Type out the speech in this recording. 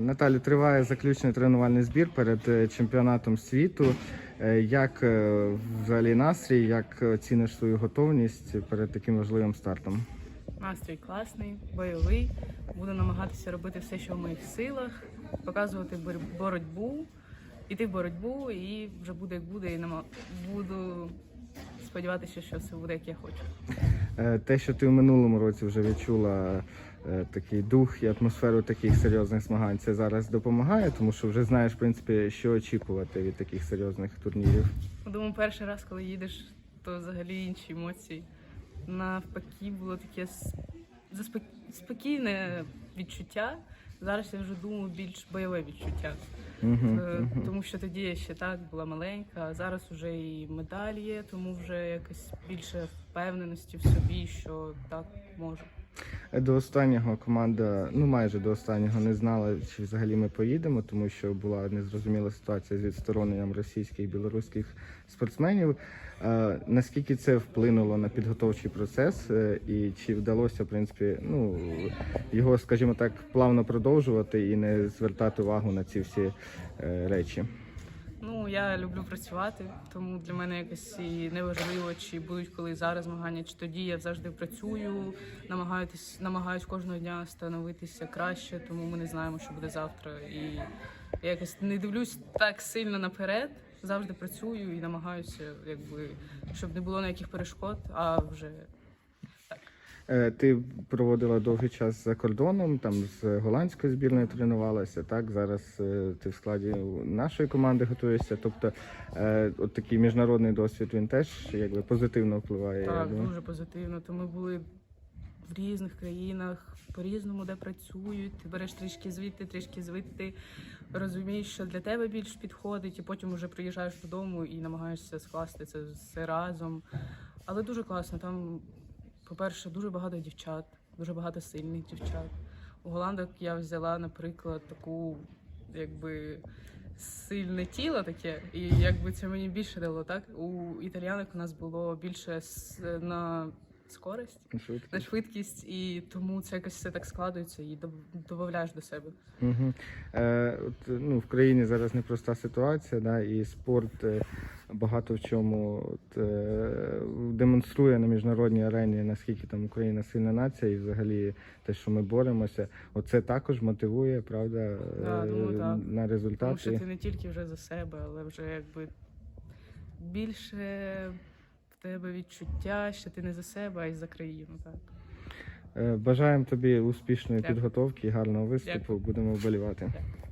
Наталю, триває заключний тренувальний збір перед е, чемпіонатом світу. Е, Як е, взагалі настрій, як оціниш свою готовність перед таким важливим стартом? Настрій класний, бойовий. Буду намагатися робити все, що в моїх силах, показувати бор- боротьбу, іти в боротьбу, і вже буде як буде, і нама- буду сподіватися, що все буде як я хочу. Е, Те, що ти в минулому році вже відчула е, такий дух і атмосферу таких серйозних змагань, це зараз допомагає, тому що вже знаєш, в принципі, що очікувати від таких серйозних турнірів. Думаю, перший раз, коли їдеш, то взагалі інші емоції. Навпаки, було таке с- спокійне відчуття. Зараз я вже думаю більш бойове відчуття. Е. Тому що тоді я ще так була маленька, а зараз вже і медаль є, тому вже якось більше впевненості в собі, що так можу. До останнього команда, ну майже до останнього, не знала, чи взагалі ми поїдемо, тому що була незрозуміла ситуація з відстороненням російських і білоруських спортсменів. Е, наскільки це вплинуло на підготовчий процес, е, і чи вдалося, в принципі, ну його, скажімо так, плавно продовжувати і не звертати увагу на ці всі е, речі? Ну я люблю працювати, тому для мене якось і неважливо, чи будуть коли зараз змагання, чи тоді я завжди працюю, намагаюсь, намагаюсь кожного дня становитися краще, тому ми не знаємо, що буде завтра. І я якось не дивлюсь так сильно наперед. Завжди працюю і намагаюся, якби щоб не було ніяких перешкод, а вже Ти проводила довгий час за кордоном, там з голландською збірною тренувалася. Так зараз е, ти в складі нашої команди готуєшся. Тобто, е, от такий міжнародний досвід він теж якби позитивно впливає. Так, дуже позитивно. То ми були в різних країнах, по-різному, де працюють. Ти береш трішки звідти, трішки звідти, розумієш, що для тебе більш підходить, і потім вже приїжджаєш додому і намагаєшся скласти це все разом. Але дуже класно. Там, по-перше, дуже багато дівчат, дуже багато сильних дівчат. У голландок я взяла, наприклад, таку, якби. Сильне тіло таке, і якби це мені більше дало, так? У італіянок у нас було більше на скорость, Швидко. на швидкість, і тому це якось все так складується і додаєш до себе. Угу. Е, от, ну, в країні зараз непроста ситуація, да, і спорт е, багато в чому от, е, демонструє на міжнародній арені, наскільки там Україна сильна нація, і взагалі те, що ми боремося, оце також мотивує, правда, Да, е, думаю, так. на Тому що ти не тільки вже за себе, але вже якби більше тебе відчуття, що ти не за себе, а й за країну. Так. Е, Бажаємо тобі успішної Дякую. підготовки гарного виступу. Дякую. Будемо вболівати. Дякую.